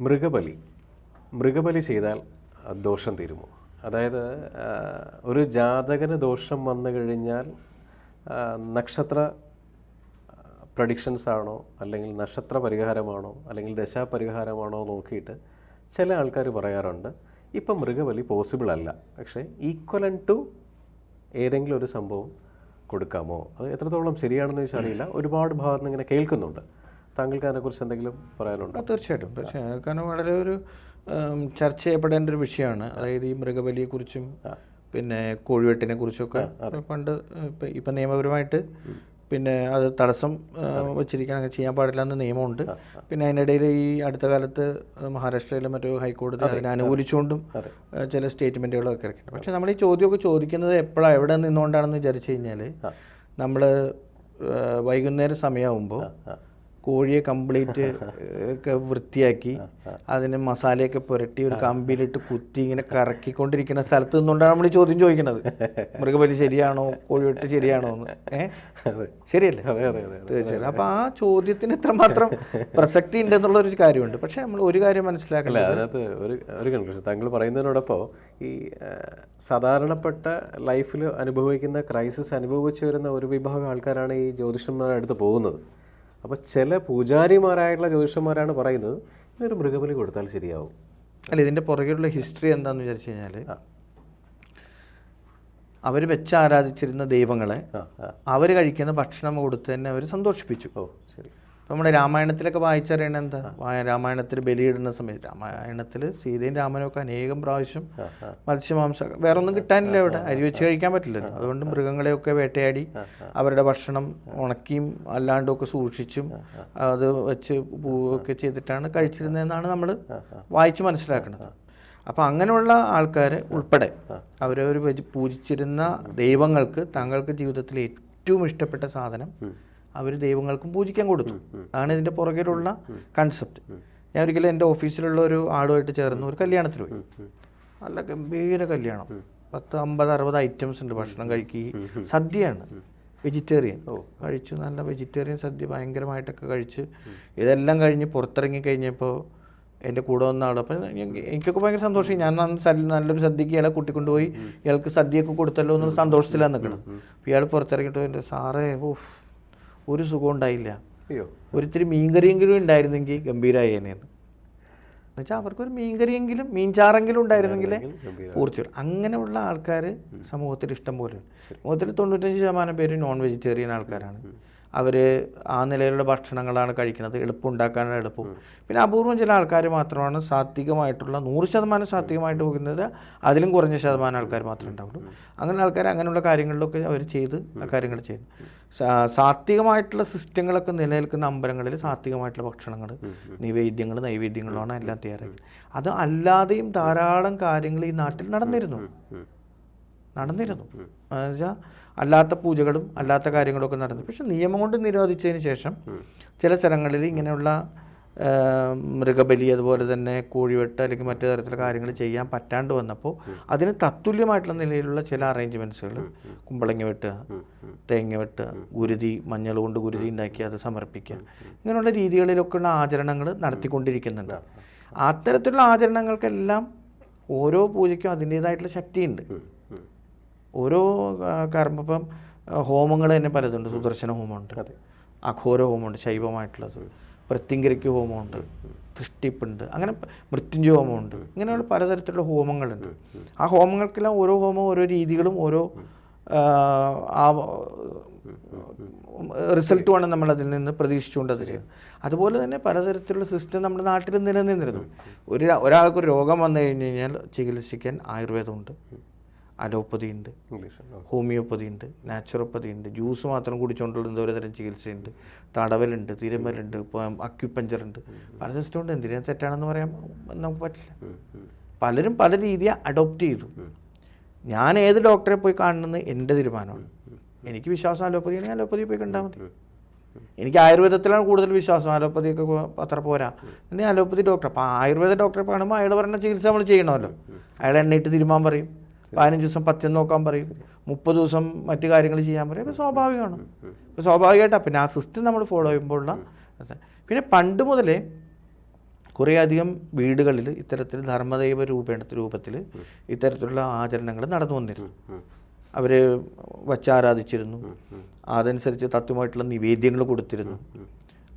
മൃഗബലി. മൃഗബലി ചെയ്താൽ ദോഷം തീരുമോ? അതായത് ഒരു ജാതകന് ദോഷം വന്നു കഴിഞ്ഞാൽ നക്ഷത്ര പ്രഡിക്ഷൻസ് ആണോ അല്ലെങ്കിൽ നക്ഷത്ര പരിഹാരമാണോ അല്ലെങ്കിൽ ദശാപരിഹാരമാണോ നോക്കിയിട്ട് ചില ആൾക്കാർ പറയാറുണ്ട്. ഇപ്പം മൃഗബലി പോസിബിൾ അല്ല. പക്ഷേ ഈക്വലൻ ടു ഏതെങ്കിലും ഒരു സംഭവം കൊടുക്കാമോ? അത് എത്രത്തോളം ശരിയാണെന്ന് ചോദിച്ചറിയില്ല ഒരുപാട് ഭാഗത്ത് നിന്ന് ഇങ്ങനെ കേൾക്കുന്നുണ്ട്. താങ്കൾക്ക് അതിനെക്കുറിച്ച് എന്തെങ്കിലും പറയാനുണ്ടോ? തീർച്ചയായിട്ടും തീർച്ചയായിട്ടും. പക്ഷേ കാരണം വളരെ ഒരു ചർച്ച ചെയ്യപ്പെടേണ്ട ഒരു വിഷയമാണ്. അതായത് ഈ മൃഗബലിയെക്കുറിച്ചും പിന്നെ കോഴിവെട്ടിനെ കുറിച്ചൊക്കെ പണ്ട് ഇപ്പം ഇപ്പം നിയമപരമായിട്ട് പിന്നെ അത് തടസ്സം വെച്ചിരിക്കണം അങ്ങനെ ചെയ്യാൻ പാടില്ല എന്ന് നിയമമുണ്ട്. പിന്നെ അതിനിടയിൽ ഈ അടുത്ത കാലത്ത് മഹാരാഷ്ട്രയിലെ മറ്റു ഹൈക്കോടതി അതിനെ അനുകൂലിച്ചുകൊണ്ടും ചില സ്റ്റേറ്റ്മെന്റുകളൊക്കെ ഇറക്കിയിട്ടുണ്ട്. പക്ഷേ നമ്മൾ ഈ ചോദ്യമൊക്കെ ചോദിക്കുന്നത് എപ്പോഴാണ് എവിടെ നിന്നുകൊണ്ടാണെന്ന് വിചാരിച്ചു കഴിഞ്ഞാൽ നമ്മൾ വൈകുന്നേരം സമയമാകുമ്പോൾ കോഴിയെ കംപ്ലീറ്റ് ഒക്കെ വൃത്തിയാക്കി അതിന് മസാലയൊക്കെ പുരട്ടി ഒരു കമ്പിയിലിട്ട് കുത്തി ഇങ്ങനെ കറക്കിക്കൊണ്ടിരിക്കുന്ന സ്ഥലത്ത് നിന്നുകൊണ്ടാണ് നമ്മൾ ചോദ്യം ചോദിക്കുന്നത്. മൃഗബലി ശരിയാണോ? കോഴിവെട്ട് ശരിയാണോ എന്ന്. ഏഹ്? ശരിയല്ലേ? തീർച്ചയായും അപ്പോൾ ആ ചോദ്യത്തിന് എത്രമാത്രം പ്രസക്തി ഉണ്ടെന്നുള്ള ഒരു കാര്യമുണ്ട്. പക്ഷേ നമ്മൾ ഒരു കാര്യം മനസ്സിലാക്കില്ല അതിനകത്ത് ഒരു ഒരു കൺക്ലൂഷൻ താങ്കൾ പറയുന്നതിനോടൊപ്പം ഈ സാധാരണപ്പെട്ട ലൈഫിൽ അനുഭവിക്കുന്ന ക്രൈസിസ് അനുഭവിച്ചു വരുന്ന ഒരു വിഭാഗം ആൾക്കാരാണ് ഈ ജ്യോതിഷന്മാരുടെ അടുത്ത് പോകുന്നത്. അപ്പോൾ ചില പൂജാരിമാരായിട്ടുള്ള ജ്യോതിഷന്മാരാണ് പറയുന്നത് ഇതൊരു മൃഗബലി കൊടുത്താൽ ശരിയാവും. അല്ല ഇതിന്റെ പുറകിലുള്ള ഹിസ്റ്ററി എന്താണെന്ന് വിചാരിച്ചു കഴിഞ്ഞാൽ അവർ വെച്ച് ആരാധിച്ചിരുന്ന ദൈവങ്ങളെ അവർ കഴിക്കുന്ന ഭക്ഷണം കൊടുത്ത് തന്നെ അവർ സന്തോഷിപ്പിച്ചു. ഓ ശരി. നമ്മുടെ രാമായണത്തിലൊക്കെ വായിച്ചറിയണ എന്താ? രാമായണത്തിൽ ബലിയിടുന്ന സമയത്ത്. രാമായണത്തിൽ സീതയും രാമനും ഒക്കെ അനേകം പ്രാവശ്യം മത്സ്യമാംസ വേറെ ഒന്നും കിട്ടാനില്ല ഇവിടെ. അരി വെച്ച് കഴിക്കാൻ പറ്റില്ലല്ലോ. അതുകൊണ്ട് മൃഗങ്ങളെയൊക്കെ വേട്ടയാടി അവരുടെ ഭക്ഷണം ഉണക്കിയും അല്ലാണ്ടും ഒക്കെ സൂക്ഷിച്ചും അത് വെച്ച് പൂവൊക്കെ ചെയ്തിട്ടാണ് കഴിച്ചിരുന്നതെന്നാണ് നമ്മൾ വായിച്ച് മനസ്സിലാക്കുന്നത് അപ്പോൾ അങ്ങനെയുള്ള ആൾക്കാർ ഉൾപ്പെടെ അവരവർ പൂജിച്ചിരുന്ന ദൈവങ്ങൾക്ക് തങ്ങൾക്ക് ജീവിതത്തിൽ ഏറ്റവും ഇഷ്ടപ്പെട്ട സാധനം അവർ ദൈവങ്ങൾക്കും പൂജിക്കാൻ കൊടുത്തു. അതാണ് ഇതിന്റെ പുറകിലുള്ള കൺസെപ്റ്റ് ഞാൻ ഒരിക്കലും എന്റെ ഓഫീസിലുള്ള ഒരു ആളുമായിട്ട് ചേർന്ന് ഒരു കല്യാണത്തിൽ പോയി. നല്ല ഗംഭീര കല്യാണം. പത്ത് അമ്പത് അറുപത് ഐറ്റംസ് ഉണ്ട് ഭക്ഷണം കഴിക്കുക. സദ്യയാണ്. വെജിറ്റേറിയൻ കഴിച്ചു നല്ല വെജിറ്റേറിയൻ സദ്യ ഭയങ്കരമായിട്ടൊക്കെ കഴിച്ച് ഇതെല്ലാം കഴിഞ്ഞ് പുറത്തിറങ്ങി കഴിഞ്ഞപ്പോൾ എന്റെ കൂടെ വന്ന ആൾ അപ്പം എനിക്കൊക്കെ ഭയങ്കര സന്തോഷം. ഞാൻ നല്ലൊരു സദ്യക്ക് ഇയാളെ കൂട്ടിക്കൊണ്ടുപോയി. ഇയാൾക്ക് സദ്യയൊക്കെ കൊടുത്തല്ലോ എന്നുള്ള സന്തോഷത്തിലാണ് നിൽക്കണം അപ്പോൾ ഇയാൾ പുറത്തിറങ്ങിയിട്ട് എന്റെ സാറേ ഓഫ് ഒരു സുഖം ഉണ്ടായില്ല. അയ്യോ. ഒരിത്തിരി മീൻകറിയെങ്കിലും ഉണ്ടായിരുന്നെങ്കിൽ ഗംഭീരായേനെന്ന് എന്നുവെച്ചാൽ അവർക്കൊരു മീൻകറിയെങ്കിലും മീൻചാറെങ്കിലും ഉണ്ടായിരുന്നെങ്കിൽ ഗംഭീരം. പൂർത്തിയുള്ളൂ. അങ്ങനെയുള്ള ആൾക്കാർ സമൂഹത്തിൽ ഇഷ്ടം പോലെ സമൂഹത്തിൽ തൊണ്ണൂറ്റഞ്ച് ശതമാനം പേര് നോൺ വെജിറ്റേറിയൻ ആൾക്കാരാണ് അവർ ആ നിലയിലുള്ള ഭക്ഷണങ്ങളാണ് കഴിക്കുന്നത്. എളുപ്പം. ഉണ്ടാക്കാനുള്ള എളുപ്പം പിന്നെ അപൂർവം ചില ആൾക്കാർ മാത്രമാണ് സാത്വികമായിട്ടുള്ള നൂറ് ശതമാനം സാത്വികമായിട്ട് പോകുന്നത് അതിലും കുറഞ്ഞ ശതമാനം ആൾക്കാർ മാത്രമേ ഉണ്ടാവുള്ളൂ. അങ്ങനെ ആൾക്കാർ അങ്ങനെയുള്ള കാര്യങ്ങളിലൊക്കെ അവർ ചെയ്ത് കാര്യങ്ങൾ ചെയ്യുന്നു. സാത്വികമായിട്ടുള്ള സിസ്റ്റങ്ങളൊക്കെ നിലനിൽക്കുന്ന അമ്പലങ്ങളിൽ സാത്വികമായിട്ടുള്ള ഭക്ഷണങ്ങൾ നിവേദ്യങ്ങൾ നൈവേദ്യങ്ങളാണ് എല്ലാം തയ്യാറാക്കി. അത് അല്ലാതെയും ധാരാളം കാര്യങ്ങൾ ഈ നാട്ടിൽ നടന്നിരുന്നു. നടന്നിരുന്നു. എന്നുവെച്ചാൽ അല്ലാത്ത പൂജകളും അല്ലാത്ത കാര്യങ്ങളൊക്കെ നടന്നു. പക്ഷെ നിയമം കൊണ്ട് നിരോധിച്ചതിന് ശേഷം ചില സ്ഥലങ്ങളിൽ ഇങ്ങനെയുള്ള മൃഗബലി അതുപോലെ തന്നെ കോഴിവെട്ട് അല്ലെങ്കിൽ മറ്റു തരത്തിലുള്ള കാര്യങ്ങൾ ചെയ്യാൻ പറ്റാണ്ട് വന്നപ്പോൾ അതിന് തത്തുല്യമായിട്ടുള്ള നിലയിലുള്ള ചില അറേഞ്ച്മെന്റ്സുകൾ കുമ്പളങ്ങ വെട്ടുക തേങ്ങ വെട്ടുക ഗുരുതി മഞ്ഞൾ കൊണ്ട് ഗുരുതി ഉണ്ടാക്കി അത് സമർപ്പിക്കുക. ഇങ്ങനെയുള്ള രീതികളിലൊക്കെയുള്ള ആചരണങ്ങൾ നടത്തിക്കൊണ്ടിരിക്കുന്നുണ്ട്. അത്തരത്തിലുള്ള ആചരണങ്ങൾക്കെല്ലാം ഓരോ പൂജയ്ക്കും അതിന്റേതായിട്ടുള്ള ശക്തിയുണ്ട്. ഓരോ കർമ്മം ഇപ്പം ഹോമങ്ങൾ തന്നെ പലതുണ്ട്. സുദർശന ഹോമമുണ്ട്. അതെ. അഘോര ഹോമമുണ്ട്. ശൈവമായിട്ടുള്ളത് പ്രത്യങ്കരയ്ക്ക് ഹോമമുണ്ട്. തൃഷ്ടിപ്പുണ്ട്. അങ്ങനെ മൃത്യുഞ്ജയ ഹോമമുണ്ട്. ഇങ്ങനെയുള്ള പലതരത്തിലുള്ള ഹോമങ്ങളുണ്ട്. ആ ഹോമങ്ങൾക്കെല്ലാം ഓരോ ഹോമം ഓരോ രീതികളും ഓരോ ആ, റിസൾട്ട് വേണം നമ്മൾ അതിൽ നിന്ന് പ്രതീക്ഷിച്ചുകൊണ്ട് അത് അതുപോലെ തന്നെ പലതരത്തിലുള്ള സിസ്റ്റം നമ്മുടെ നാട്ടിൽ നിലനിന്നിരുന്നു. ഒരു ഒരാൾക്ക് ഒരു രോഗം വന്നു കഴിഞ്ഞ് കഴിഞ്ഞാൽ ചികിത്സിക്കാൻ ആയുർവേദമുണ്ട്. അലോപ്പതി ഉണ്ട് ഹോമിയോപ്പതി ഉണ്ട് നാച്ചുറോപ്പതി ഉണ്ട് ജ്യൂസ് മാത്രം കുടിച്ചുകൊണ്ടുള്ള എന്തോ തരം ചികിത്സയുണ്ട് തടവലുണ്ട് തിരുമലുണ്ട് ഇപ്പോൾ അക്യുപഞ്ചർ ഉണ്ട് പല സിസ്റ്റം ഉണ്ട് എന്തിനാ തെറ്റാണെന്ന് പറയാൻ നമുക്ക് പറ്റില്ല. പലരും പല രീതിയെ അഡോപ്റ്റ് ചെയ്തു. ഞാൻ ഏത് ഡോക്ടറെ പോയി കാണണമെന്ന് എന്റെ തീരുമാനമാണ്. എനിക്ക് വിശ്വാസം അലോപ്പതി ആണെങ്കിൽ അലോപ്പതി പോയി കണ്ടാൽ മതി. എനിക്ക് ആയുർവേദത്തിലാണ് കൂടുതൽ വിശ്വാസം അലോപ്പതിയൊക്കെ ഒക്കെ അത്ര പോരാ. പിന്നെ അലോപ്പതി ഡോക്ടർ അപ്പോൾ ആയുർവേദ ഡോക്ടറെ കാണുമ്പോൾ അയാൾ പറയുന്ന ചികിത്സ നമ്മൾ ചെയ്യണമല്ലോ. അയാൾ എണ്ണയിട്ട് തിരുമാൻ പറയും. പതിനഞ്ച് ദിവസം പത്യം നോക്കാൻ പറയും. മുപ്പത് ദിവസം മറ്റു കാര്യങ്ങൾ ചെയ്യാൻ പറയും. അപ്പോൾ സ്വാഭാവികമാണ്. അപ്പോൾ സ്വാഭാവികമായിട്ടാണ് പിന്നെ ആ സിസ്റ്റം നമ്മൾ ഫോളോ ചെയ്യുമ്പോഴുള്ള. പിന്നെ പണ്ട് മുതലേ കുറേയധികം വീടുകളിൽ ഇത്തരത്തിൽ ധർമ്മദൈവ രൂപേണ രൂപത്തിൽ ഇത്തരത്തിലുള്ള ആചരണങ്ങൾ നടന്നു വന്നിരുന്നു. അവർ വച്ചാരാധിച്ചിരുന്നു. അതനുസരിച്ച് തത്വമായിട്ടുള്ള നിവേദ്യങ്ങൾ കൊടുത്തിരുന്നു.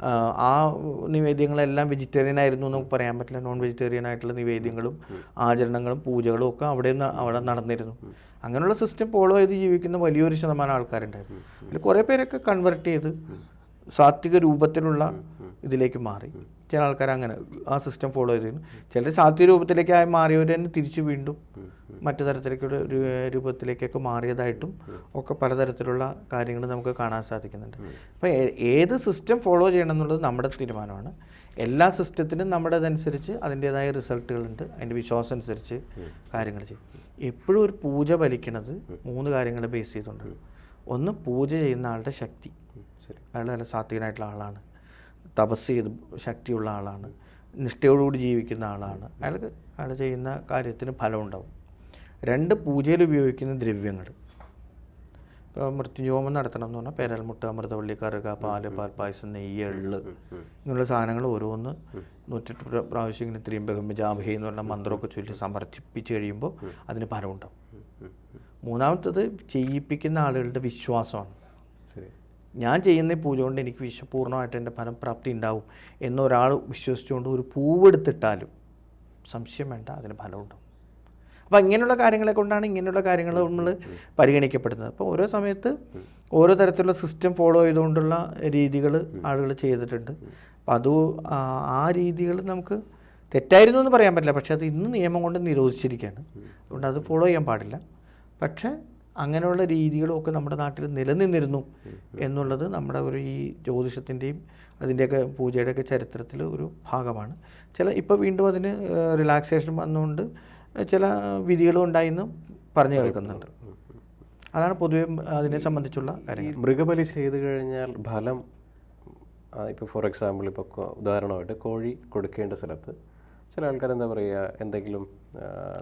ആ, നിവേദ്യങ്ങളെല്ലാം വെജിറ്റേറിയൻ ആയിരുന്നു എന്ന് പറയാൻ പറ്റില്ല. നോൺ വെജിറ്റേറിയൻ ആയിട്ടുള്ള നിവേദ്യങ്ങളും ആചരണങ്ങളും പൂജകളും ഒക്കെ അവിടെ നിന്ന് അവിടെ നടന്നിരുന്നു. അങ്ങനെയുള്ള സിസ്റ്റം ഫോളോ ചെയ്ത് ജീവിക്കുന്ന വലിയൊരു ശതമാനം ആൾക്കാരുണ്ടായിരുന്നു. അതിൽ കുറേ പേരൊക്കെ കൺവെർട്ട് ചെയ്ത് സാത്വിക രൂപത്തിലുള്ള ഇതിലേക്ക് മാറി. ചില ആൾക്കാർ അങ്ങനെ ആ സിസ്റ്റം ഫോളോ ചെയ്തിരുന്നു. ചിലർ സാത്വിക രൂപത്തിലേക്കായി മാറിയവർ തന്നെ തിരിച്ച് വീണ്ടും മറ്റു തരത്തിലേക്കുള്ള ഒരു രൂപത്തിലേക്കൊക്കെ മാറിയതായിട്ടും ഒക്കെ പലതരത്തിലുള്ള കാര്യങ്ങൾ നമുക്ക് കാണാൻ സാധിക്കുന്നുണ്ട്. അപ്പോൾ ഏത് സിസ്റ്റം ഫോളോ ചെയ്യണം എന്നുള്ളത് നമ്മുടെ തീരുമാനമാണ്. എല്ലാ സിസ്റ്റത്തിനും നമ്മുടെ അതനുസരിച്ച് അതിന്റേതായ റിസൾട്ടുകളുണ്ട്. അതിന്റെ വിശ്വാസം അനുസരിച്ച് കാര്യങ്ങൾ ചെയ്യും. എപ്പോഴും ഒരു പൂജ ഫലിക്കുന്നത് മൂന്ന് കാര്യങ്ങളെ ബേസ് ചെയ്തുകൊണ്ടാണ് ഒന്ന് പൂജ ചെയ്യുന്ന ആളുടെ ശക്തി. ശരി. അയാൾ നല്ല സാത്വികനായിട്ടുള്ള ആളാണ്. തപസ് ചെയ്ത് ശക്തിയുള്ള ആളാണ്. നിഷ്ഠയോടുകൂടി ജീവിക്കുന്ന ആളാണ്. അയാൾക്ക് അയാൾ ചെയ്യുന്ന കാര്യത്തിന് ഫലമുണ്ടാവും രണ്ട് പൂജയിൽ ഉപയോഗിക്കുന്ന ദ്രവ്യങ്ങൾ. ഇപ്പോൾ മൃത്യുജോമം നടത്തണം എന്ന് പറഞ്ഞാൽ പേരൽമുട്ട അമൃതവള്ളി കറുക പാൽ പാൽപ്പായസം നെയ്യ് എള്ള് ഇങ്ങനെയുള്ള സാധനങ്ങൾ ഓരോന്ന് നൂറ്റെട്ട് പ്ര- പ്രാവശ്യം ഇങ്ങനെ ത്രിയംബകം ജാബഹി എന്ന് പറഞ്ഞ മന്ത്രമൊക്കെ ചൊല്ലി സമർപ്പിച്ച് കഴിയുമ്പോൾ അതിന് ഫലമുണ്ടാവും. മൂന്നാമത്തത് ചെയ്യിപ്പിക്കുന്ന ആളുകളുടെ വിശ്വാസമാണ്. ഞാൻ ചെയ്യുന്ന പൂജ കൊണ്ട് എനിക്ക് വിശ്വ പൂർണമായിട്ട് എന്റെ ഫലം പ്രാപ്തി ഉണ്ടാവും എന്നൊരാൾ വിശ്വസിച്ചുകൊണ്ട് ഒരു പൂവെടുത്തിട്ടാലും സംശയം വേണ്ട അതിന് ഫലമുണ്ടാവും. അപ്പോൾ ഇങ്ങനെയുള്ള കാര്യങ്ങളെ കൊണ്ടാണ് ഇങ്ങനെയുള്ള കാര്യങ്ങൾ നമ്മൾ പരിഗണിക്കപ്പെടുന്നത്. അപ്പോൾ ഓരോ സമയത്ത് ഓരോ തരത്തിലുള്ള സിസ്റ്റം ഫോളോ ചെയ്തുകൊണ്ടുള്ള രീതികൾ ആളുകൾ ചെയ്തിട്ടുണ്ട്. അപ്പോൾ അത് ആ- രീതികൾ നമുക്ക് തെറ്റായിരുന്നു എന്ന് പറയാൻ പറ്റില്ല. പക്ഷേ അത് ഇന്ന് നിയമം കൊണ്ട് നിരോധിച്ചിരിക്കുകയാണ്. അതുകൊണ്ട് അത് ഫോളോ ചെയ്യാൻ പാടില്ല. പക്ഷേ അങ്ങനെയുള്ള രീതികളൊക്കെ നമ്മുടെ നാട്ടിൽ നിലനിന്നിരുന്നു എന്നുള്ളത് നമ്മുടെ ഒരു ഈ ജ്യോതിഷത്തിന്റെയും അതിന്റെയൊക്കെ പൂജയുടെയൊക്കെ ചരിത്രത്തിൽ ഒരു ഭാഗമാണ്. ചില ഇപ്പോൾ വീണ്ടും അതിന് റിലാക്സേഷൻ വന്നുകൊണ്ട് ചില വിധികളും ഉണ്ടായിരുന്നു പറഞ്ഞു കേൾക്കുന്നുണ്ട്. അതാണ് പൊതുവെ അതിനെ സംബന്ധിച്ചുള്ള കാര്യം കാര്യങ്ങൾ. മൃഗബലി ചെയ്തു കഴിഞ്ഞാൽ ഫലം ഇപ്പോൾ ഫോർ എക്സാമ്പിൾ ഇപ്പോൾ ഉദാഹരണമായിട്ട് കോഴി കൊടുക്കേണ്ട സ്ഥലത്ത് ചില ആൾക്കാർ എന്താ പറയുക എന്തെങ്കിലും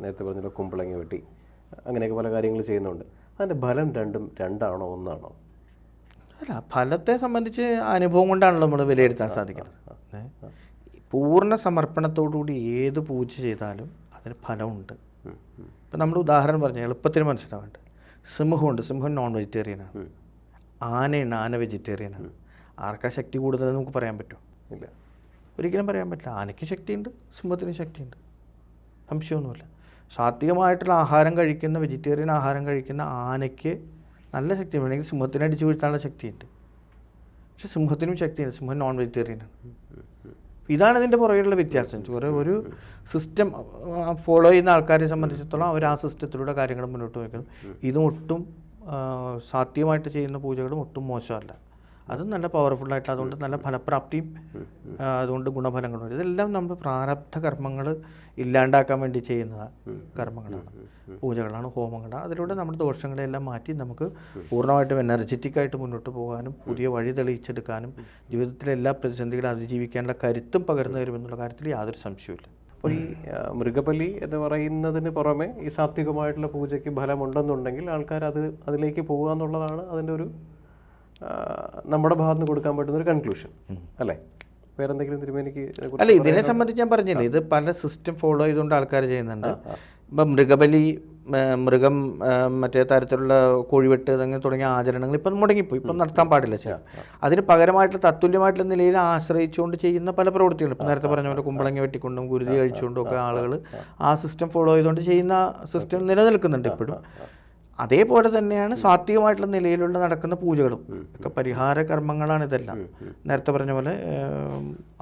നേരത്തെ പറഞ്ഞല്ലോ കുമ്പളങ്ങി വെട്ടി അങ്ങനെയൊക്കെ പല കാര്യങ്ങൾ ചെയ്യുന്നുണ്ട്. അതിന്റെ ഫലം രണ്ടും രണ്ടാണോ ഒന്നാണോ? അല്ല ഫലത്തെ സംബന്ധിച്ച് അനുഭവം കൊണ്ടാണല്ലോ നമ്മൾ വിലയിരുത്താൻ സാധിക്കുന്നത്? പൂർണ സമർപ്പണത്തോടുകൂടി ഏത് പൂജ ചെയ്താലും അതിന് ഫലമുണ്ട്. ഇപ്പം നമ്മൾ ഉദാഹരണം പറഞ്ഞു എളുപ്പത്തിന് മനസ്സിലാവേണ്ട. സിംഹമുണ്ട്. സിംഹം നോൺ വെജിറ്റേറിയനാണ് ആനയുണ്ട്. ആനയാണ് ആന വെജിറ്റേറിയനാണ് ആർക്കാ ശക്തി കൂടുതലെന്ന് നമുക്ക് പറയാൻ പറ്റുമോ? ഇല്ല. ഒരിക്കലും പറയാൻ പറ്റില്ല. ആനയ്ക്ക് ശക്തിയുണ്ട്. സിംഹത്തിന് ശക്തിയുണ്ട്. സംശയമൊന്നുമില്ല. സാത്വികമായിട്ടുള്ള ആഹാരം കഴിക്കുന്ന വെജിറ്റേറിയൻ ആഹാരം കഴിക്കുന്ന ആനയ്ക്ക് നല്ല ശക്തി വേണമെങ്കിൽ സിംഹത്തിനെ അടിച്ചു വീഴ്ത്താനുള്ള ശക്തിയുണ്ട്. പക്ഷെ സിംഹത്തിനും ശക്തിയുണ്ട്. സിംഹം നോൺ വെജിറ്റേറിയനാണ് ഇതാണ് ഇതിന്റെ പുറകിലുള്ള വ്യത്യാസം. ഒരു ഒരു സിസ്റ്റം ഫോളോ ചെയ്യുന്ന ആൾക്കാരെ സംബന്ധിച്ചിടത്തോളം അവർ ആ സിസ്റ്റത്തിലൂടെ കാര്യങ്ങൾ മുന്നോട്ട് വയ്ക്കണം ഇതും ഒട്ടും സാധ്യമായിട്ട് ചെയ്യുന്ന പൂജകളും ഒട്ടും മോശമല്ല. അത് നല്ല പവർഫുൾ ആയിട്ട് അതുകൊണ്ട് നല്ല ഫലപ്രാപ്തിയും അതുകൊണ്ട് ഗുണഫലങ്ങളും. ഇതെല്ലാം നമ്മൾ പ്രാരബ്ധ കർമ്മങ്ങൾ ഇല്ലാണ്ടാക്കാൻ വേണ്ടി ചെയ്യുന്ന കർമ്മങ്ങളാണ് പൂജകളാണ് ഹോമങ്ങളാണ്. അതിലൂടെ നമ്മുടെ ദോഷങ്ങളെല്ലാം മാറ്റി നമുക്ക് പൂർണമായിട്ടും എനർജറ്റിക് ആയിട്ട് മുന്നോട്ട് പോകാനും പുതിയ വഴി തെളിയിച്ചെടുക്കാനും ജീവിതത്തിലെ എല്ലാ പ്രതിസന്ധികളും അതിജീവിക്കാനുള്ള കരുത്തും പകർന്നു തരുമെന്നുള്ള കാര്യത്തിൽ യാതൊരു സംശയവുമില്ല. അപ്പോൾ ഈ മൃഗബലി എന്ന് പറയുന്നതിന് പുറമെ ഈ സാത്വികമായിട്ടുള്ള പൂജയ്ക്ക് ഫലമുണ്ടെന്നുണ്ടെങ്കിൽ ആൾക്കാർ അത് അതിലേക്ക് പോകുക എന്നുള്ളതാണ് അതിന്റെ ഒരു നമ്മുടെ ഭാഗത്ത് നിന്ന് കൊടുക്കാൻ പറ്റുന്ന ഒരു കൺക്ലൂഷൻ അല്ലേ? വേറെന്തെങ്കിലും തിരുമേനിക്ക് അല്ല ഇതിനെ സംബന്ധിച്ച് ഞാൻ പറഞ്ഞില്ലേ ഇത് പല സിസ്റ്റം ഫോളോ ചെയ്തുകൊണ്ട് ആൾക്കാർ ചെയ്യുന്നുണ്ട്. ഇപ്പം മൃഗബലി മൃഗം മറ്റേ തരത്തിലുള്ള കോഴിവെട്ട് അങ്ങനെ തുടങ്ങിയ ആചരണങ്ങൾ ഇപ്പം മുടങ്ങിപ്പോയി. ഇപ്പം നടത്താൻ പാടില്ല ചില. അതിന് പകരമായിട്ടുള്ള തത്തുല്യമായിട്ടുള്ള നിലയിൽ ആശ്രയിച്ചുകൊണ്ട് ചെയ്യുന്ന പല പ്രവൃത്തികളും. ഇപ്പം നേരത്തെ പറഞ്ഞ പോലെ കുമ്പളങ്ങി വെട്ടിക്കൊണ്ടും ഗുരുതി കഴിച്ചുകൊണ്ടും ഒക്കെ ആളുകൾ ആ സിസ്റ്റം ഫോളോ ചെയ്തുകൊണ്ട് ചെയ്യുന്ന സിസ്റ്റം നിലനിൽക്കുന്നുണ്ട് ഇപ്പോഴും. അതേപോലെ തന്നെയാണ് സാത്വികമായിട്ടുള്ള നിലയിലുള്ള നടക്കുന്ന പൂജകളും. ഒക്കെ പരിഹാര കർമ്മങ്ങളാണ് ഇതെല്ലാം. നേരത്തെ പറഞ്ഞ പോലെ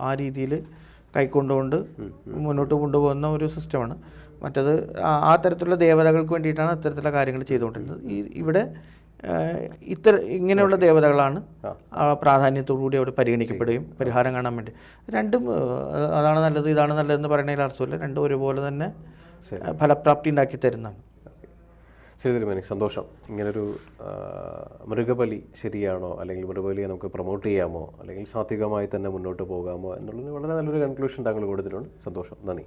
ആ രീതിയിൽ കൈക്കൊണ്ടുകൊണ്ട് മുന്നോട്ട് കൊണ്ടുപോകുന്ന ഒരു സിസ്റ്റമാണ്. മറ്റത് ആ- തരത്തിലുള്ള ദേവതകൾക്ക് വേണ്ടിയിട്ടാണ് അത്തരത്തിലുള്ള കാര്യങ്ങൾ ചെയ്തുകൊണ്ടിരുന്നത്. ഈ ഇവിടെ ഇത്ര ഇങ്ങനെയുള്ള ദേവതകളാണ് ആ. പ്രാധാന്യത്തോടു കൂടി അവിടെ പരിഗണിക്കപ്പെടുകയും പരിഹാരം കാണാൻ വേണ്ടി. രണ്ടും അതാണ് നല്ലത് ഇതാണ് നല്ലതെന്ന് പറയുന്നതിൽ അർത്ഥമില്ല. രണ്ടും ഒരുപോലെ തന്നെ ഫലപ്രാപ്തി ഉണ്ടാക്കി തരുന്നതാണ്. ശരി തിരുമേനി സന്തോഷം. ഇങ്ങനൊരു മൃഗബലി ശരിയാണോ? അല്ലെങ്കിൽ മൃഗബലിയെ നമുക്ക് പ്രൊമോട്ട് ചെയ്യാമോ? അല്ലെങ്കിൽ സാത്വികമായി തന്നെ മുന്നോട്ട് പോകാമോ? എന്നുള്ളത് വളരെ നല്ലൊരു കൺക്ലൂഷൻ താങ്കൾ കൊടുത്തിട്ടുണ്ട്. സന്തോഷം. നന്ദി.